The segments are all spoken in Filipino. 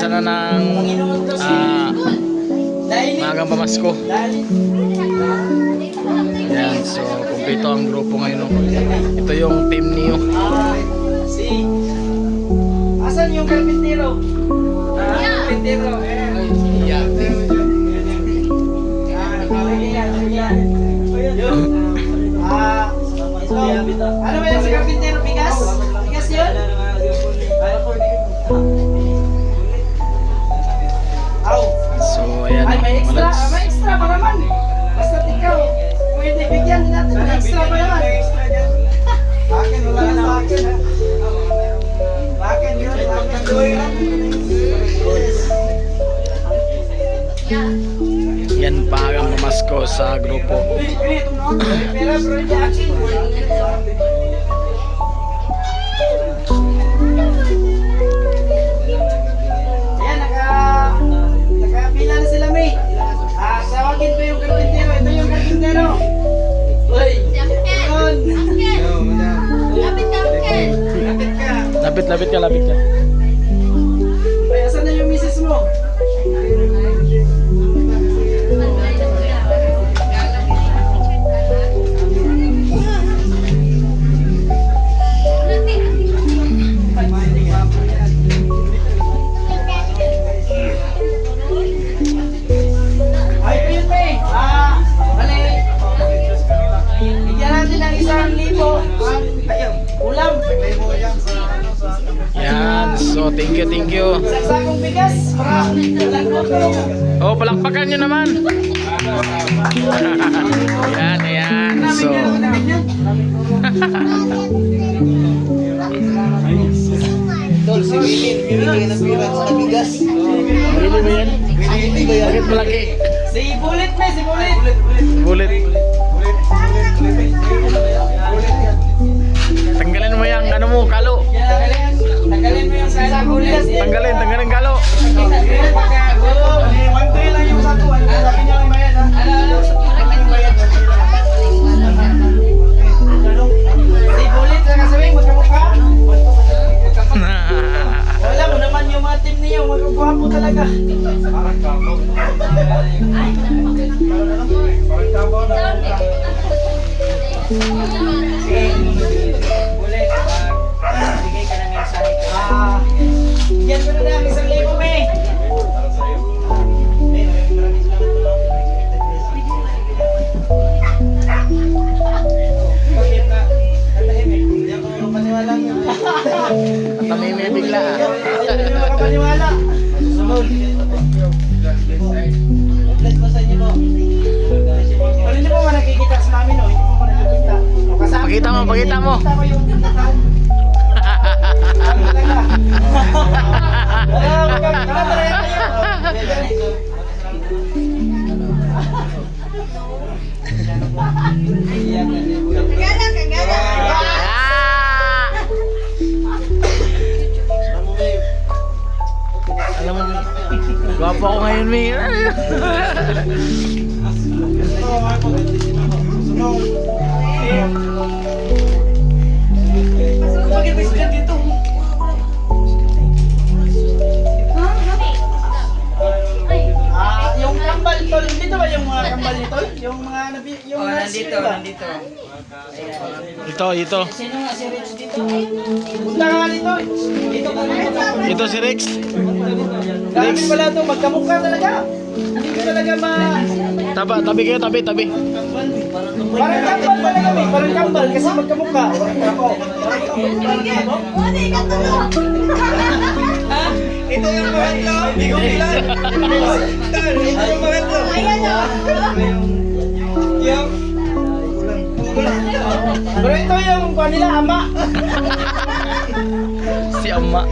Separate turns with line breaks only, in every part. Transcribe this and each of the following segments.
umpisa na ng ah, magang pamasko. Yan, so kumpleto ang grupo ngayon. no? Ito yung team niyo.
Si Asan yung karpintero? Ah, karpintero.
Yeah.
Yun. Ah. Ano ba yung sa karpintero? Ito yung karpintero. Uy! Yun! Lapit ka.
Lapit, lapit ka, lapit ka. You, thank you.
Saksakong bigas.
Oh, palakpakan nyo naman. Yan, yan. So,
Tol, si Wilin, bibigyan ng pira sa bigas.
Bili ba yan?
Hindi ba yan?
Bakit malaki?
Si Bulit, May. Si Bulit.
Bulit. Tanggalin mo yung ano mo, kalo.
Yan, Tanggalin mo yung sa bulit.
Tanggalin, tanggalin kalo.
One lang yung sako. Sabi niya yung bayad, ha? Si Bulit, sa kasawing, magkamukha. Wala mo naman yung mga team niyo, magkagwapo talaga. Ako makapaniwala niyo.
Tamimi bigla. ah.
Hindi ako makapaniwala. Susunod. Bless mo sa inyo mo. Pero hindi mo man nakikita sa namin, no? Hindi mo man nakikita. O, kasama-
Pakita mo, pakita mo.
Pakita mo yung talaga? Ah, magkakita talaga kayo.
Ito, ito.
Sino nga si dito? Punta nga dito. Dito ka dito.
Ito si Rex.
Dami pala to, magkamukha talaga. Hindi ko talaga ma...
Taba, tabi kayo, tabi, tabi.
Parang kambal talaga, may. Parang kambal kasi magkamukha.
Ito yung pangatlo, hindi ko bilang. Ito yung pangatlo. Yung...
Pero ito yung kuha nila, ama.
Si Amma.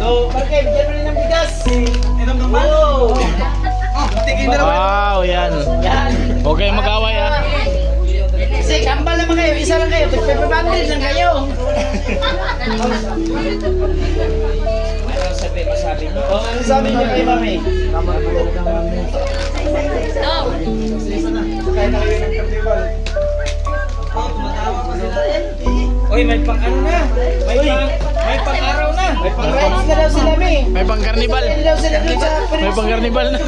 So, Marke, bigyan mo rin ng bigas. Inom naman. Oo.
Tingin na naman.
Wow, yan.
Yan.
Kayong mag-away, ah.
Kasi kambal naman kayo, isa lang kayo, pagpapabandil lang kayo. Sabi, masabi niyo? Oh, ano sabi niyo kay Mami? Tama na talaga Mami. Kaya na kayo ng karnival.
Oh, tumatawa pa sila. Uy, may pang ano na. May pang, may pang araw na.
May pang-rides na daw sila, me.
May pang carnival. May pang carnival na.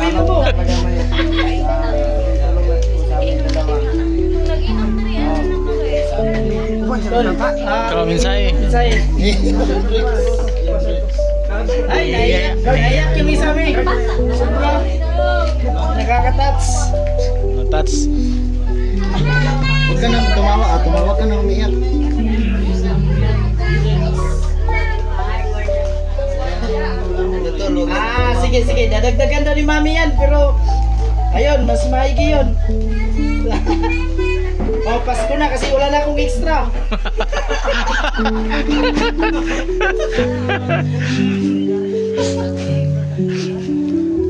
Kalau minsay.
Say. Ay, naiyak. Naiyak yung isa, me. Sobra. Nakakatats.
Tats.
Huwag ka nang tumawa, ah. tumawa ka nang umiyak.
Ah, sige, sige. Dadagdagan daw ni Mami yan, pero ayun, mas maigi yun. Oh, Pasko na kasi wala na akong extra.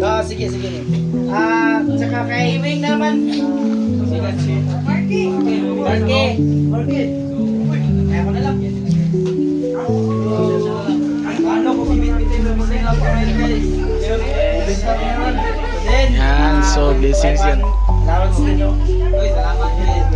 Ah, sige, sige. Ah, tsaka kay Wing naman. Marky. Marky. Marky. Kaya ko na lang. Ano kung bibit-bitin mo guys?
Yan, so blessings yan.
Salamat sa inyo. Salamat guys.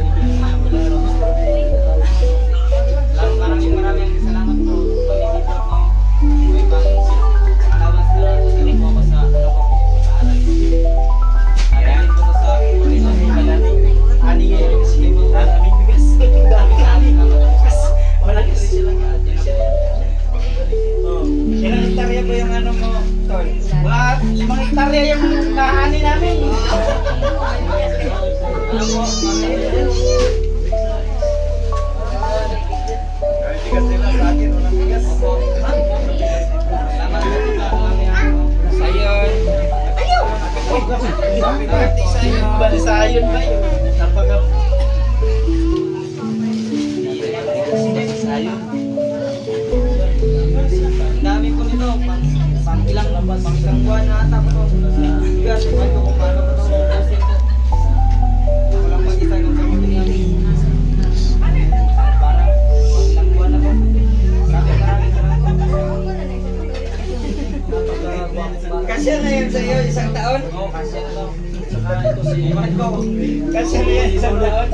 Saka ito si
Marco, kasya na yan, isang taon?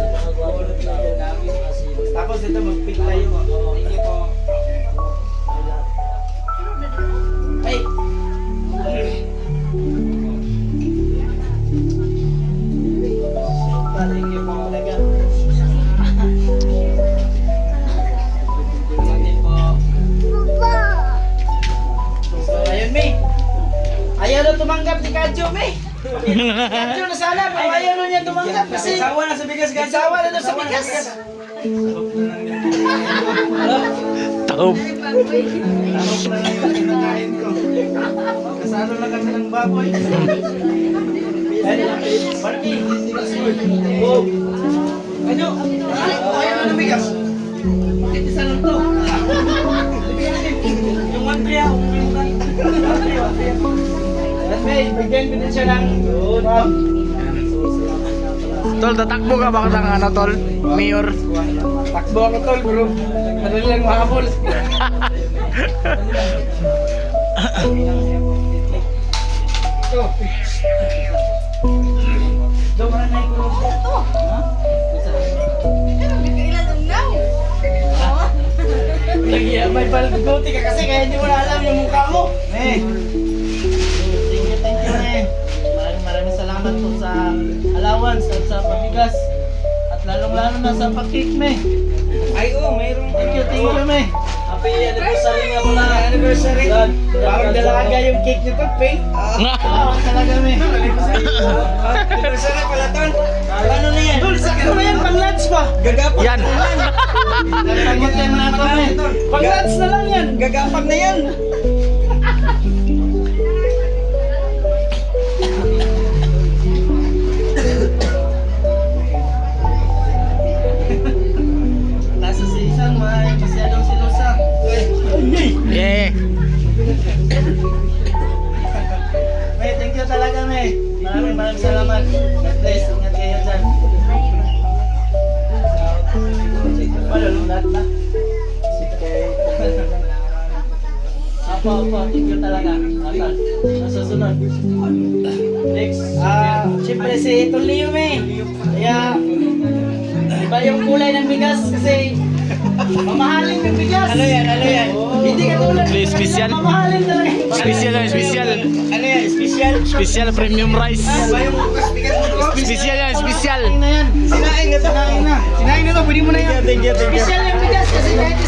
Tapos dito mag-pick tayo.
Thank you po.
Ay!
Thank you po.
Talaga.
Thank po.
So, ayun, May. Ayaw na tumanggap ni Kadjo, May. Kadjo sana, pero ayaw na niya tumanggap kasi
Sawa na sa bigas, guys.
Sawa na daw sa bigas.
Taob.
Tanong na lang yung kinakain ko. Kasalo na kami ng baboy. Oh. Ano? Ayaw na ng bigas. Bakit isa lang to? Yung one three ako. Yung one three, one may, bigyan ko din siya ng Wow.
Tol, tatakbo ka ba ng ano, Tol? Mayor.
Takbo ako tol, bro. Madali lang mahabol. Lagi, may balduti ka kasi kaya hindi mo na alam yung mukha mo. Eh. Allowance at sa pabigas. At lalong-lalo na sa pakik, me.
Ay, oh, mayroong
Thank you, thank you, me.
Happy anniversary nga pala. Anniversary.
Parang dalaga yung cake nito, pink. Ah, talaga, me.
Anniversary pala, Tol. Ano na yan?
Dul, sakto na yan, pang lunch pa.
Gagapag
Yan.
Tayo na ito, me. Pang lunch na lang yan.
Gagapag na yan.
Talaga. Atal. Sa susunod. Next. Ah, siyempre si Tulio, me. Kaya, iba yung kulay ng bigas kasi Mamahalin yung bigas. Ano yan? Ano yan? Hindi ka tulad.
Special.
Mamahalin talaga.
Special yan, special.
Ano yan? Special?
Special premium rice.
Ba yung bigas mo to?
Special yan, special.
na yan. Sinain na to. Sinain na. Sinain na to. Pwede mo na yan. Special yung bigas kasi kahit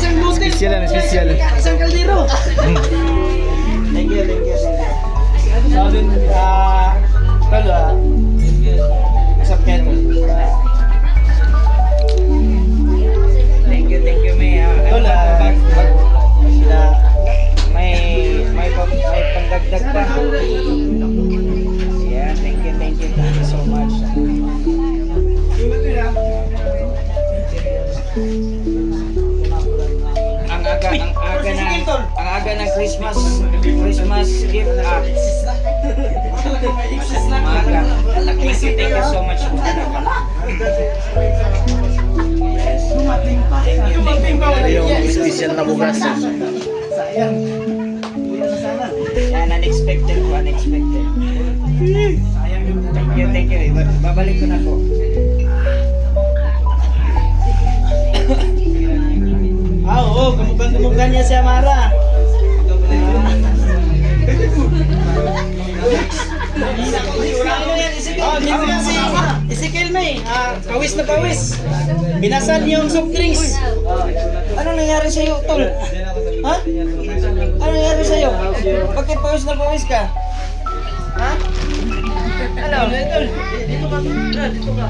ang aga ang aga ng ang aga ng Christmas Christmas gift ah Maaga. Thank you, so much po.
Ito yung special na bugas.
Yan, unexpected po, unexpected. Thank you, thank you. Babalik ko na po. Kamukha-kamukha niya si Amara. Oh, dito yan si Ezekiel May. Ah, pawis na pawis. Binasan yung soft drinks. Ano nangyari sa iyo, tol? Ha? Ano nangyari sa iyo? Bakit pawis na pawis ka? Ha? Ano? Tol, dito ka. Dito ka.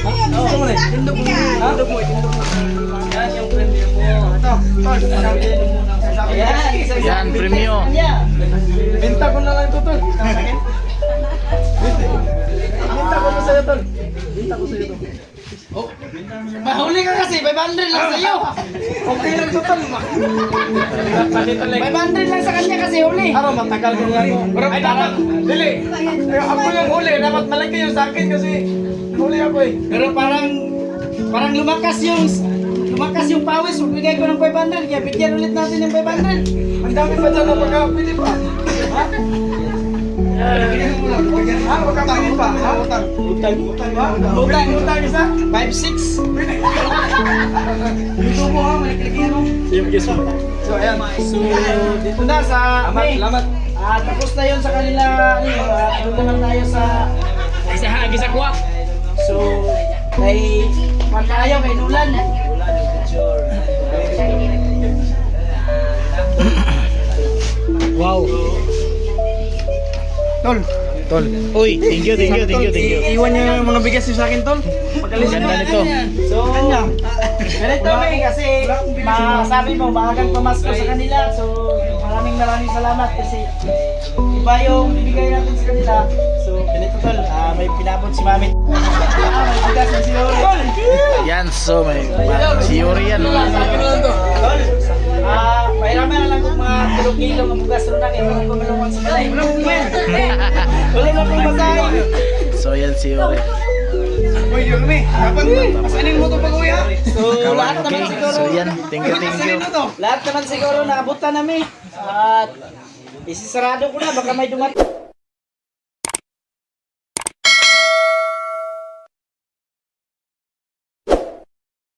Oo, oh, muna. Tindog mo. Tindog mo, tindog mo. Yan yung
Yan, premium.
Yan. Benta ko na lang ito, tol. Benta ko na sa'yo, tol. Benta ko sa'yo, tol. Oh, mahuli ka kasi, 500 lang sa'yo. Okay lang to, tol. 500 lang sa kanya kasi huli. Ako, matagal ko lang. Pero dapat, dili. Ako yung huli, dapat malaki yung sa akin kasi huli ako eh. Pero parang, parang lumakas yung, lumakas yung pawis. Bigay ko ng 500, kaya bigyan ulit natin ng 500. Ang dami pa dyan na pagkapili pa. Ha? Ha? Magkapili pa? Ha? Utang. Utang. Utang? Utang. Utang isa? 5-6. Dito mo ha, malikilikin mo.
Yung mo.
So ayan, so dito na sa May. Salamat. Ah, tapos na 'yon sa kanila ano, ah, doon na lang tayo sa
Isa hagi sa kuwa.
So kay Matayo kay Nulan.
Wow.
Tol,
Tol. Uy, thank you, thank you, thank you, thank you.
iwan niyo yung mga bigas niyo sa akin, Tol.
Ang ganda nito.
So, ganito may kasi masabi mo, maagang pamasko sa kanila. So, maraming maraming salamat kasi iba yung bibigay natin sa kanila. So, ganito tol, ah, may pinabot si Mami. Ah, may bigas na si Lolo. Tol!
Yan, so may si Yuri yan.
Tol, ah, mahiraman na lang tulog kilo ng bugas ron na kaya walang pumalungan sa balay. Wala na kong basahin.
So yan si Yuri.
Uy, Yulmi, dapat pasanin mo ito pag-uwi ha? So, lahat
Okay,
naman siguro.
so yan. Thank you, thank you.
Lahat naman siguro nakabutan namin. At isisarado ko na, baka may dumating.